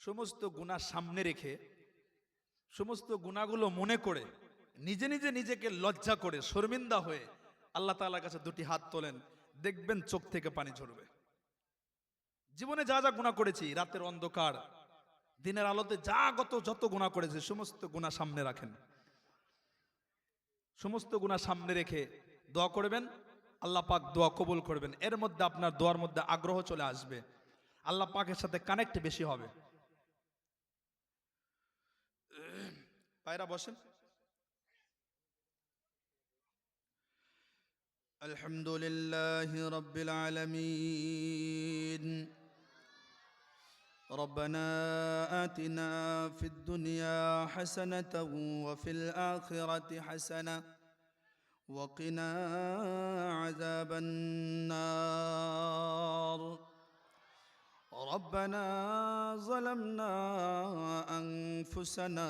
সমস্ত গুণা সামনে রেখে, সমস্ত গুণাগুলো মনে করে, নিজে নিজে নিজেকে লজ্জা করে, শর্মিন্দা হয়ে আল্লাহ তাআলার কাছে দুটি হাত তোলেন, দেখবেন চোখ থেকে পানি ঝরবে। জীবনে যা যা গুণা করেছি, রাতের অন্ধকার, দিনের আলোতে যা গত যত গুণা করেছে, সমস্ত গুণা সামনে রাখেন। সমস্ত গুণা সামনে রেখে দোয়া করবেন, আল্লাহ পাক দোয়া কবুল করবেন। এর মধ্যে আপনার দোয়ার মধ্যে আগ্রহ চলে আসবে। আল্লাহ পাকের সাথে কানেক্ট বেশি হবে। পায়রা বসেন الحمد لله رب العالمين ربنا آتنا في الدنيا حسنة وفي الآخرة حسنة وقنا عذاب النار ربنا ظلمنا أنفسنا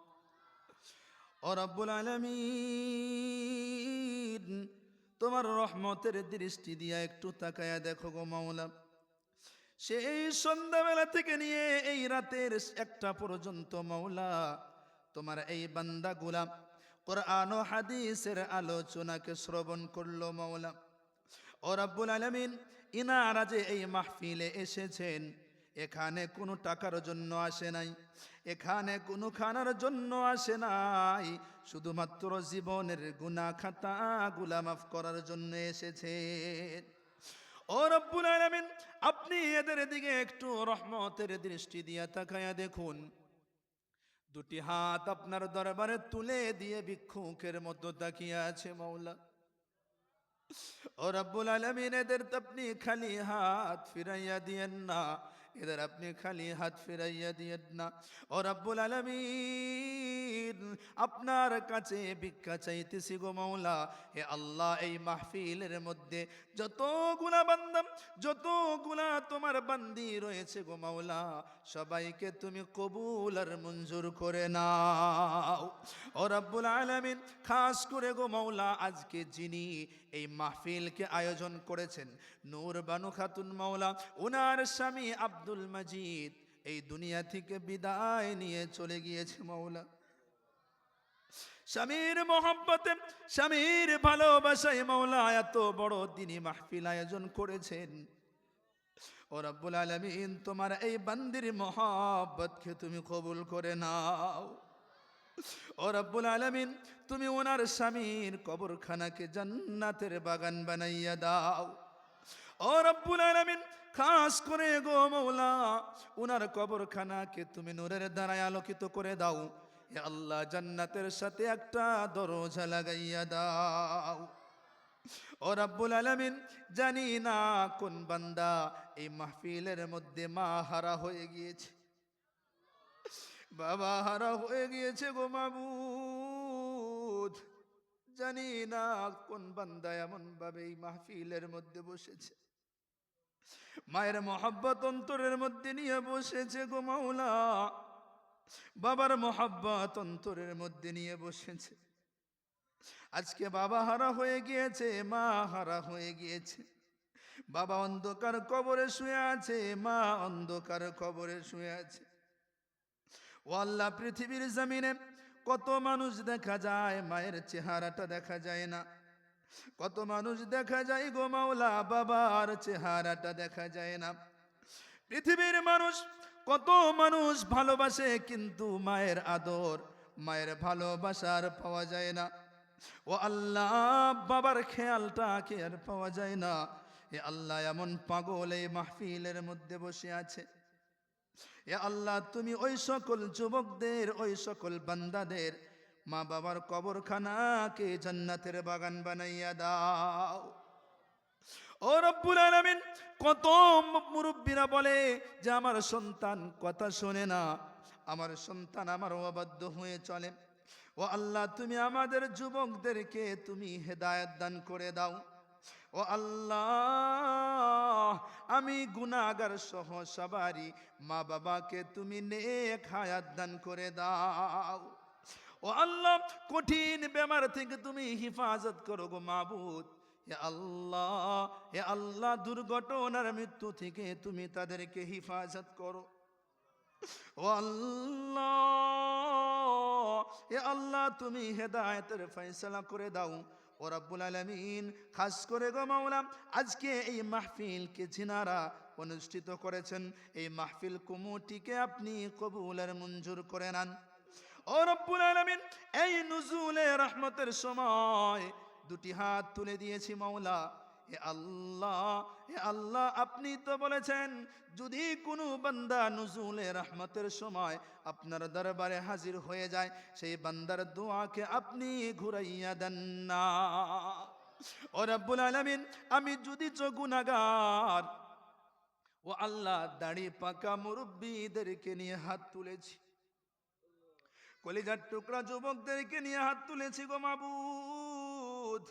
ও রব্বুল আলমিন, তোমার রহমতের দৃষ্টি দিয়া একটু তাকায়া দেখো গো মাওলা। সেই সন্ধ্যাবেলা থেকে নিয়ে এই রাতের একটা পর্যন্ত মাওলা, তোমার এই বান্দা গুলাম কোরআন হাদিসের আলোচনাকে শ্রবণ করল মাওলা। ও রব্বুল আলমিন, ইনারা যে এই মাহফিলে এসেছেন এখানে কোনো টাকার জন্য আসে নাই, এখানে কোনো খানার জন্য আসে নাই। শুধুমাত্র জীবনের গুনা খাতা গুলা মাফ করার জন্য এসেছে। ও রব্বুল আলামিন, আপনি এদের দিকে একটু রহমতের দৃষ্টি দিয়া তাকায়া দেখুন। দুটি হাত আপনার দরবারে তুলে দিয়ে ভিক্ষুকের মতো তাকিয়ে আছে মৌলা ও রব্বুল আলমিন, এদের তো আপনি খালি হাত ফিরাইয়া দিয়েন না। এদের আপনি খালি হাত ফিরাইয়া দিয়েন না। ও রব্বুল আলমিন, আপনার কাছে ভিক্ষা চাইতেছি গো মৌলা হে আল্লাহ, এই মাহফিলের মধ্যে যত গুণা বান্দাম যত গুণা তোমার বান্দি রয়েছে গো মাওলা, সবাইকে তুমি কবুল আর মঞ্জুর করে নাও। ও রব্বুল আলামিন, খাস করে গো মাওলা, আজকে যিনি এই মাহফিলকে আয়োজন করেছেন নূর বানু খাতুন মাওলা ওনার স্বামী আব্দুল মজিদ। এই দুনিয়া থেকে বিদায় নিয়ে চলে গিয়েছে মাওলা। স্বামীর মোহাম্মতে স্বামীর ভালোবাসায় মৌলা এত বড় তিনি মাহফিল আয়োজন করেছেন। ও রব্বুল আলমিন, তোমার এই বান্দির মহাব্বতকে তুমি কবুল করে নাও। ও রব্বুল আলমিন, তুমি ওনার স্বামীর কবরখানাকে জান্নাতের বাগান বানাইয়া দাও। ও রব্বুল আলমিন, খাস করে গো মৌলা, ওনার কবরখানাকে তুমি নূরের দ্বারায় আলোকিত করে দাও। আল্লাহ, জান্নাতের সাথে একটা দরজা লাগাইয়া দাও। ও রাব্বুল আলামিন, জানি না কোন বান্দা এই মাহফিলের মধ্যে মা হারা হয়ে গিয়েছে। বাবা হারা হয়ে গিয়েছে গো মাবুদ জানি না কোন বান্দা এমন ভাবে এই মাহফিলের মধ্যে বসেছে। মায়ের মহাব্বত অন্তরের মধ্যে নিয়ে বসেছে গো মাওলা। বাবার মহাব্বত অন্তরের মধ্যে নিয়ে বসেছে। আজকে বাবা হারা হয়ে গিয়েছে, মা হারা হয়ে গিয়েছে। বাবা অন্ধকার কবরে শুয়ে আছে, মা অন্ধকার কবরে শুয়ে আছে। ও আল্লাহ, পৃথিবীর জমিনে কত মানুষ দেখা যায়, মায়ের চেহারাটা দেখা যায় না। কত মানুষ দেখা যায় গো মাওলা, বাবার চেহারাটা দেখা যায় না। পৃথিবীর মানুষ কত মানুষ ভালোবাসে, কিন্তু মায়ের আদর, মায়ের ভালোবাসার পাওয়া যায় না। ও আল্লাহ, বাবার খেয়ালটা কে আর পাওয়া যায় না? এ আল্লাহ এমন পাগল এই মাহফিলের মধ্যে বসে আছে। এ আল্লাহ, তুমি ওই সকল যুবকদের, ওই সকল বান্দাদের মা বাবার কবরখানাকে জান্নাতের বাগান বানাইয়া দাও। ও রব্বুল আলামিন, কত মুরব্বীরা বলে যে, আমার সন্তান কথা শোনে না, আমার সন্তান আমার অবাধ্য হয়ে চলে। ও আল্লাহ, তুমি আমাদের যুবকদেরকে তুমি হেদায়ত দান করে দাও। ও আল্লাহ, আমি গুনাগার সহ সবারই মা বাবাকে তুমি নেক হায়াত দান করে দাও। ও আল্লাহ, কঠিন বেমার থেকে তুমি হিফাজত করো গো মাবুদ। হে আল্লাহ হে আল্লাহ, দুর্ঘটনার মৃত্যু থেকে তুমি তাদেরকে হিফাজত করো। ও আল্লাহ এ আল্লাহ, তুমি হেদায়েতের ফয়সালা করে দাও। ও রব্বুল আলমিন, খাস করে গো মাওলা, আজকে এই মাহফিলকে ঝিনারা অনুষ্ঠিত করেছেন, এই মাহফিল কুমুটিকে আপনি কবুলের মঞ্জুর করে নেন। ও রব্বুল আলমিন, এই নজুলে রহমতের সময় দুটি হাত তুলে দিয়েছি মাওলা হে আল্লাহ হে আল্লাহ, আপনি তো বলেছেন, যদি কোনো বান্দা নুজুলে রহমতের সময় আপনার দরবারে হাজির হয়ে যায়, সেই বান্দার দোয়াকে আপনি ঘুরাইয়া দেন না। ও রব্বুল আলামিন, আমি যদি চগুনাগার ও আল্লাহ, দাড়ি পাকা মুরব্বীদেরকে নিয়ে হাত তুলেছি। কলিজার টুকরা যুবকদেরকে নিয়ে হাত তুলেছি গো মাবুদ।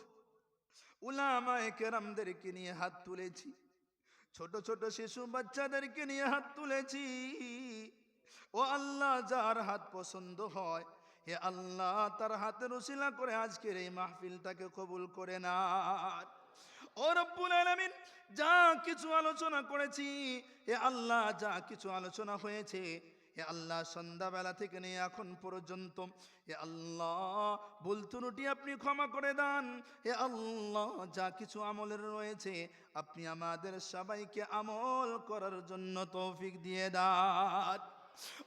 উলামায়ে কেরামদেরকে নিয়ে হাত তুলেছি। ছোট ছোট শিশু বাচ্চাদেরকে নিয়ে হাত তুলেছি। ও আল্লাহ, যার হাত পছন্দ হয়, হে আল্লাহ, তার হাতের উসিলা করে আজকের এই মাহফিলটাকে কবুল করে না ও রব্বুল আলামিন, যা কিছু আলোচনা করেছি, হে আল্লাহ, যা কিছু আলোচনা হয়েছে হে আল্লাহ সন্ধ্যাবেলা থেকে নিয়ে এখন পর্যন্ত হে আল্লাহ ভুল ত্রুটি আপনি ক্ষমা করে দেন। হে আল্লাহ যা কিছু আমলের রয়েছে, আপনি আমাদের সবাইকে আমল করার জন্য তৌফিক দিয়ে দান।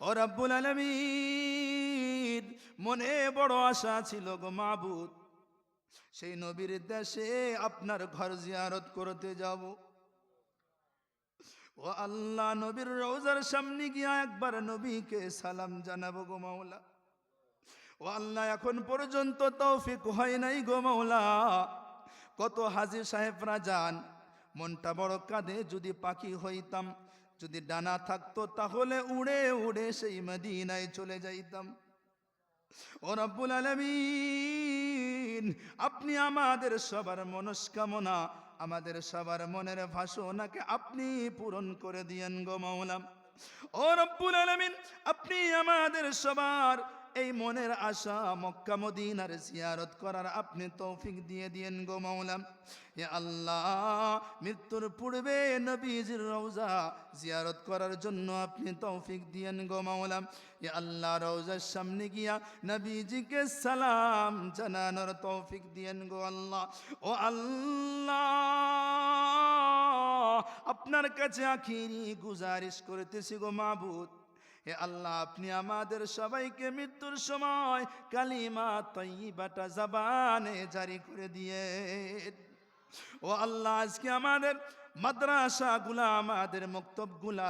ও রাব্বুল আলামিন, মনে বড় আশা ছিল গো মাবুদ, সেই নবীর দেশে আপনার ঘর জিয়ারত করতে যাব। ও আল্লাহ নবীর রোজার সামনে গিয়া একবার নবীকে সালাম জানাব গো মাওলা। ও আল্লাহ, এখন পর্যন্ত তৌফিক হয় নাই গো মাওলা। কত হাজি সাহেবরা যান, মনটা বড় কাঁদে, যদি পাখি হইতাম, যদি ডানা থাকতো, তাহলে উড়ে উড়ে সেই মদিনায় চলে যাইতাম। ও রব্বুল আলামিন, আপনি আমাদের সবার মনস্কামনা আমাদের সবার মনের ভাষণাকে আপনি পূরণ করে দিয়েন গো মৌলাম ও রব্বুল আলামিন, আপনি আমাদের সবার এই মনের আশা মক্কা মদিনার জিয়ারত করার আপনি তৌফিক দিয়ে দিয়েন গো মাওলাম এ আল্লাহ, মৃত্যুর পূর্বে নবীজির রওজা জিয়ারত করার জন্য আপনি তৌফিক দিয়েন গো মাওলাম এ আল্লাহ, রওজার সামনে গিয়া নবীজিকে সালাম জানানোর তৌফিক দিয়েন গো আল্লাহ। ও আল্লাহ, আপনার কাছে আখিরি গুজারিশ করতেছি গো মাবুদ। হে আল্লাহ, আপনি আমাদের সবাইকে মৃত্যুর সময় কালিমা তৈবাটা জবানে জারি করে দিয়ে ও আল্লাহ, আজকে আমাদের মাদ্রাসাগুলা, আমাদের মক্তবগুলা,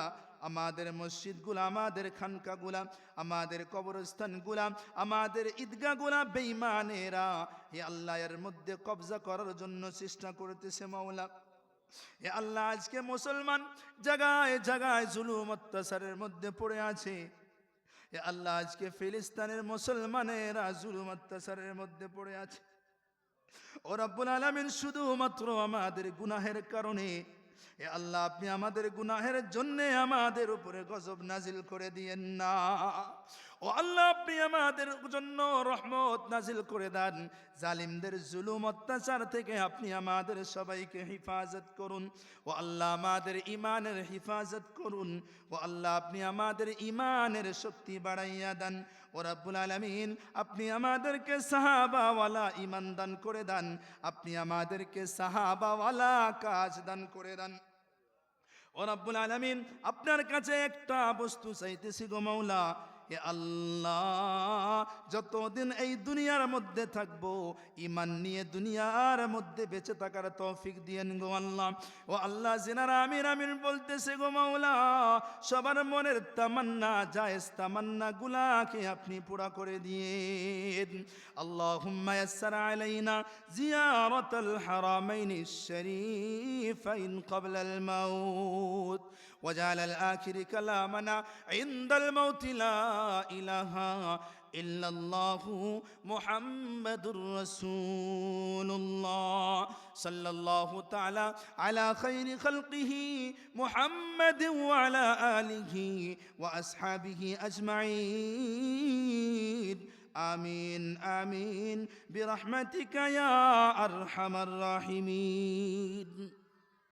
আমাদের মসজিদগুলা, আমাদের খানকাগুলা, আমাদের কবরস্থানগুলা, আমাদের ঈদগাহগুলা বেঈমানেরা হে আল্লাহ, এর মধ্যে কবজা করার জন্য চেষ্টা করতেছে মাওলা। এ আল্লাহ আজকে মুসলমান জাগায় জাগায় জুলুম অত্যাচারের মধ্যে পড়ে আছে। এ আল্লাহ আজকে ফিলিস্তানের মুসলমানেরা জুলুম অত্যাচারের মধ্যে পড়ে আছে। ও রব্বুল আলামিন শুধুমাত্র আমাদের গুনাহের কারণে, এ আল্লাহ আপনি আমাদের গুনাহের জন্য আমাদের উপরে গজব নাজিল করে দিয়েন না। ও আল্লাহ আপনি আমাদের জন্য রহমত নাজিল করে দেন। জালিমদের জুলুম, অত্যাচার থেকে আপনি আমাদের সবাইকে হিফাজত করুন। ও আল্লাহ আমাদের ইমানের হিফাজত করুন। ও আল্লাহ আপনি আমাদের ইমানের শক্তি বাড়াইয়া দেন। ও রাব্বুল আলামিন, আপনি আমাদেরকে সাহাবাওয়ালা ইমান দান করে দেন। আপনি আমাদেরকে সাহাবাওয়ালা কাজ দান করে দেন। ও রাব্বুল আলামিন, আপনার কাছে একটা বস্তু চাইতেছি গো মাওলা। এ আল্লাহ যতদিন এই দুনিয়ার মধ্যে থাকবো ইমান নিয়ে দুনিয়ার মধ্যে বেঁচে থাকার তৌফিক দিয়েন গো আল্লাহ ও আল্লাহ জিনারা আমির আমির বলতেছে গো মাওলা সবার মনের তামান্না জায়েজ তামান্না গুলাকে আপনি পুরা করে দিয়েন اللهم يسر علينا زيارة الحرمين الشريفين قبل الموت وجعل الآخر كلامنا عند الموت لا إله إلا الله محمد رسول الله صلى الله تعالى على خير خلقه محمد وعلى آله وأصحابه أجمعين. آمين آمين. برحمتك يا أرحم الراحمين.